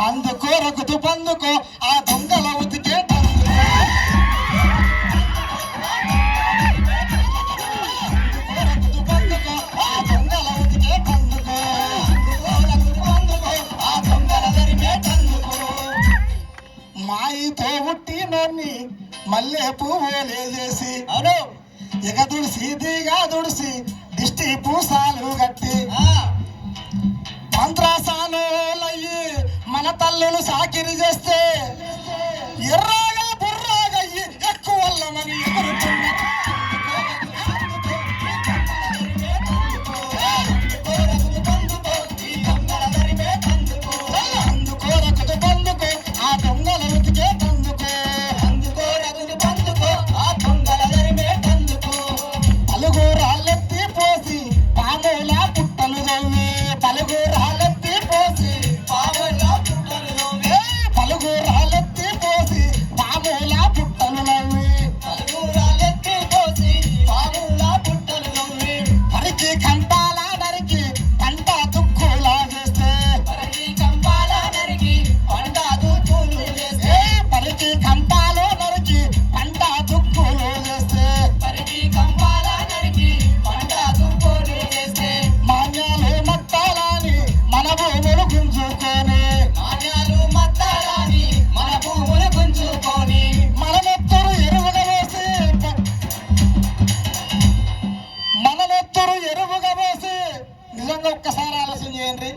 అందుకో రకుతు పందుకో ఆ దొంగల ఉతికే మాయితో పుట్టినోన్ని మల్లె పువ్వులే చేసి అవును. ఇక దుడిసి దిగా దుడిసి దిష్టి పూసాలు కట్టి మంత్రాసానులయ్యి మన తల్లులు సాకిరి చేస్తే ఎర్రాగా బుర్రగా అయ్యి ఎక్కువ వల్లమని నిజంగా ఒక్కసారి ఆలోచన చేయండి.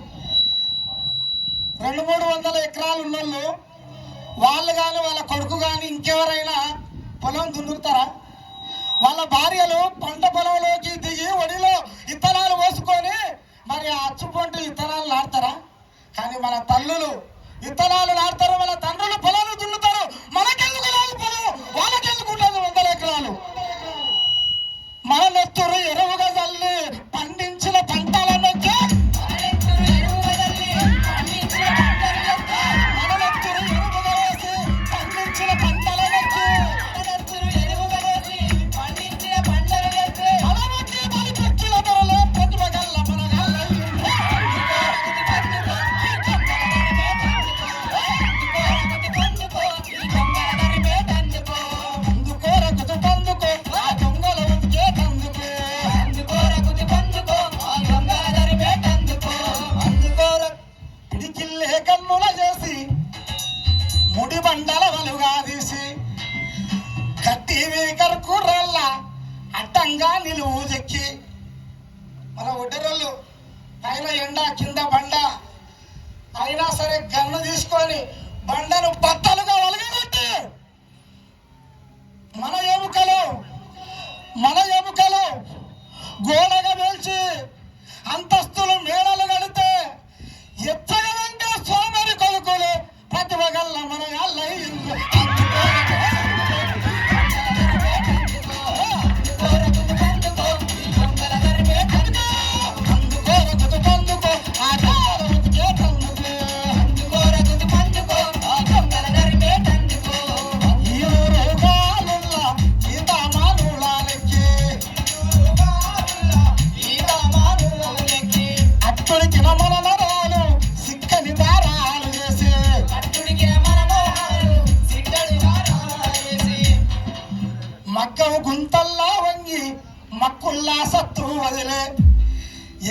రెండు మూడు వందల ఎకరాలు ఉన్నోళ్ళు వాళ్ళు కానీ వాళ్ళ కొడుకు కానీ ఇంకెవరైనా పొలం దున్నుతారా? వాళ్ళ భార్యలు పంట పొలంలోకి దిగి ఒడిలో ఇత్తనాలు పోసుకొని మరి ఆ అచ్చుపొంటి ఇత్తనాలు నాడతారా కానీ మన తల్లులు ఇత్తనాలు నాడతారు మన తండ్రులు పొలం అడ్డంగా నిలువు చెక్కి మన ఒడ్డరోళ్ళు పైన ఎండ కింద బండ. అయినా సరే గన్ను తీసుకొని బండను పత్త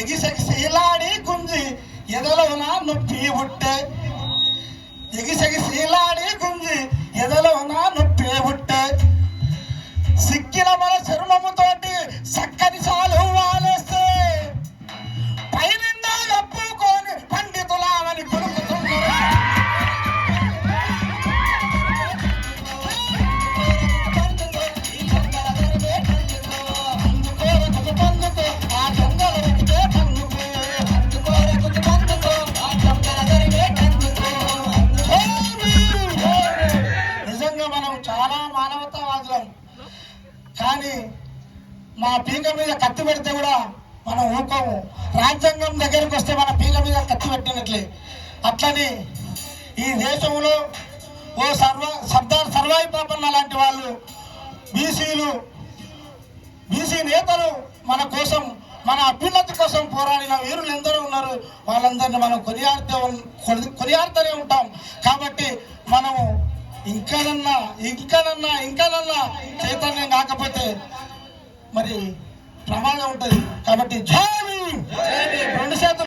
ಎಗಿಸಗಿಸಿ ಇಲಾಡಿ ಗುಂಜಿ ಎದಲವನ ನುಪ್ಪಿ ಹುಟ್ಟೆ ಎಗಿಸಗಿಸಿ ಇಲಾಡಿ ಗುಂಜಿ ಎದಲವನ ನುಪ್ಪಿ నిజంగా మనం చాలా మానవతావాదులం కానీ మా పీక మీద కత్తి పెడితే కూడా మనం ఊకోము రాజ్యాంగం దగ్గరికి వస్తే మన పీక మీద కత్తి పెట్టినట్లే. అట్లని ఈ దేశంలో ఓ సర్వ సర్దార్ సర్వాయి పాపన్న లాంటి వాళ్ళు బీసీలు బీసీ నేతలు మన కోసం మన అభ్యున్నతి కోసం పోరాడిన వీరులు ఎందరో ఉన్నారు. వాళ్ళందరినీ మనం కొనియాడుతూ కొని- కొనియాడుతూనే ఉంటాం. కాబట్టి మనము ఇంకానన్నా ఇంకానన్నా ఇంకానన్నా చైతన్యం కాకపోతే మరి ప్రమాదం ఉంటుంది. కాబట్టి జై రెండు శాతం